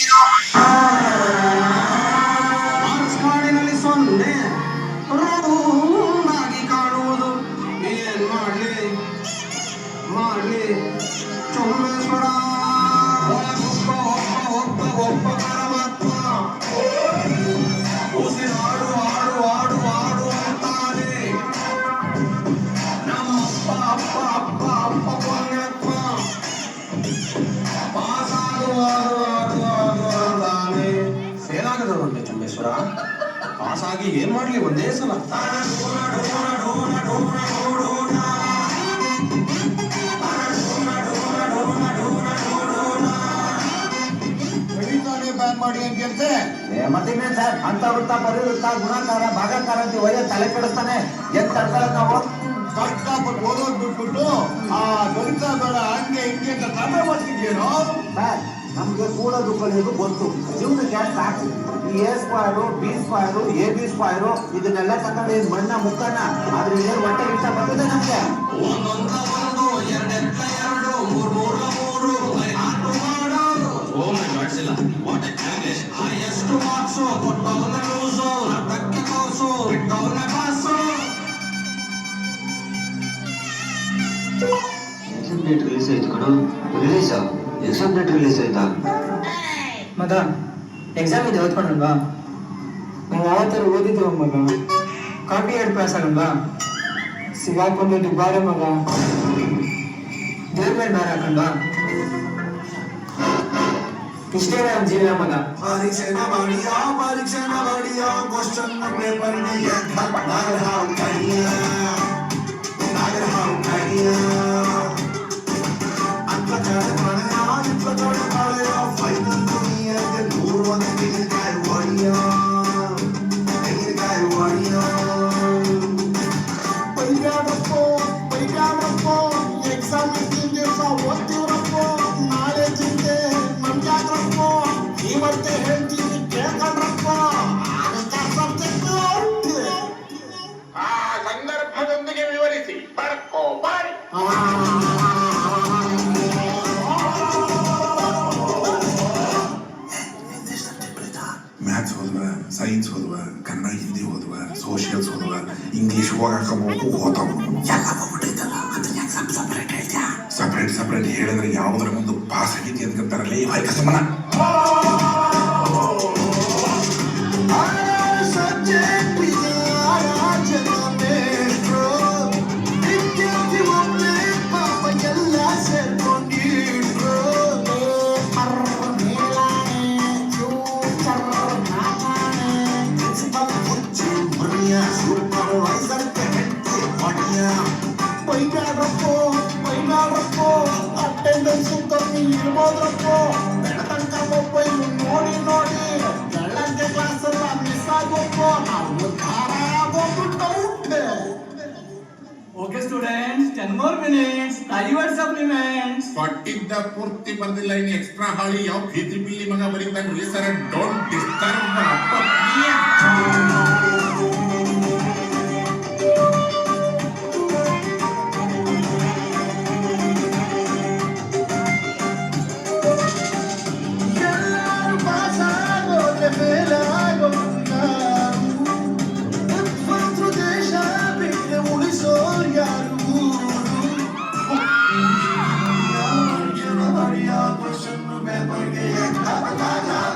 you know, pass ಪಾಸಾಗಿ ಏನ್ ಮಾಡ್ಲಿ? ಒಂದೇ ಸಲ. ಬ್ಯಾನ್ ಮಾಡಿ ಅಂತ ಏ ಮತ್ತಿನ್ನೇನ್ ಸರ್? ಅಂತ ವೃತ್ತ ಪರಿವೃತ್ತ ಗುಣಾಕಾರ ಭಾಗಾಕಾರ ಅಂತ ಒಳ್ಳೆ ತಲೆ ಕೆಡಿಸ್ತಾನೆ. ಎತ್ತ ತಡ್ಕೊಳ್ಳೋದು ನಾವು? ಕಷ್ಟಪಟ್ಟು ಓದೋದ್ ಬಿಟ್ಬಿಟ್ಟು ಆ ಗಣಿತ ಬೇಡ ಹಂಗೆ ಹಿಂಗೆ ಅಂತ ತಲೆ ಮಾಡ್ತಿದ್ಯೇನೋ ಸರ್ ನಮ್ಗೆ ಕೂಡೋದು ಕಲಿಯೋದು ಗೊತ್ತು. ಜೀವನಕ್ಕೆ ಸಾಕು. ಈ A square B square A B square ಇದನ್ನೆಲ್ಲ ತಗೊಂಡು ಏನ್ ಮಣ್ಣ ಮುಕ್ಕಣ್ಣ ಆದ್ರೆ ಏನ್ ಹೊಟ್ಟೆ ಇಷ್ಟ ಬರ್ತದೆ ನಮಗೆ? ರಿಲೀಸ್ ಆಯ್ತು ಕಣ. ರಿಲೀಸ್ ಎಕ್ಸಾಮ್ ಡೇಟ್ ರಿಲೀಸ್ ಆಯ್ತಾ ಮಗ ಎಕ್ಸಾಮ್ ಇದೆ ಓದ್ಕೊಂಡಲ್ವಾ ನಾವು ಯಾವತ್ತಾರು ಓದಿದ್ದೇವ ಮಗ ಕಾಪಿ ಎರಡು ಪಾಸ್ ಆಗಲ್ವಾ ಸಿಗಾಕೊಂಡು ಬಾರೆ ಮಗ ದೇವ್ರ ಮೇಲೆ ಬಾರ ಹಾಕಲ್ವಾ ಇಷ್ಟೇ ನಮ್ಮ ಜೀವನ ಮಗ ಪರೀಕ್ಷೆನ ಮಾಡಿಯ ಪರೀಕ್ಷೆನ ಮಾಡಿಯ ಕ್ವಶನ್ ಪೇಪರ್ ಇವತ್ತೇ ಹೇಳ್ತೀನಿ ಕೇಳ್ಕೊಂಡ್ರಪ್ಪೋ. ಆ ಸಂದರ್ಭದೊಂದಿಗೆ ವಿವರಿಸಿ. ಬರ್ಕೋ ಬಾರಿ. ಮ್ಯಾಥ್ಸ್ ಹೋದ್ವ ಸೈನ್ಸ್ ಓದುವ ಕನ್ನಡ ಹಿಂದಿ ಓದುವ ಸೋಷಿಯಲ್ಸ್ ಓದುವ ಇಂಗ್ಲಿಷ್ ಹೋಗಕ್ಕೆ ಹೋತಾವ ಎಲ್ಲ ಹೋಗ್ಬಿಟ್ಟೈತಲ್ಲ ಅದನ್ನ ಸಪ್ ಸಪ್ರೇಟ್ ಹೇಳ್ತ್ಯಾ? ಸಪ್ರೇಟ್ ಸಪ್ರೇಟ್ ಹೇಳಿದ್ರೆ ಯಾವುದ್ರ ಮುಂದೆ ಪಾಸ್ ಆಗೈತಿ ಅಂತ ಈ ವಾಯ್ಕ ಸಮನ ಕಮ್ಮಿ ಇರ್ಬೋದ್ರಪ್ಪೋ ಬೆಳತಂಕ ಮೊಬೈಲ್ ನೋಡಿ ನೋಡಿ ಬೆಳಗ್ಗೆ ಕ್ಲಾಸ್ ಎಲ್ಲ ಮಿಸ್ ಆಗೋಪ್ಪೋ ನಾವು ಉದ್ಧಾರ ಆಗೋಗ್ಬಿಟ್ಟೆ okay students ten more minutes Ivor supplements ಕೊಟ್ಟಿದ್ದ ಪೂರ್ತಿ ಬಂದಿಲ್ಲ ಇನ್ನು ಎಕ್ಸ್ಟ್ರಾ ಹಾಳಿ ಯಾವ ಭೀತಿ ಬಿಲ್ಲಿ ಮಗ ಬರೀತಾನೆ ಸರ್ ಡೋಂಟ್ ಡಿಸ್ಟರ್ಬ್ ಎಲ್ಲರೂ Russian, remember the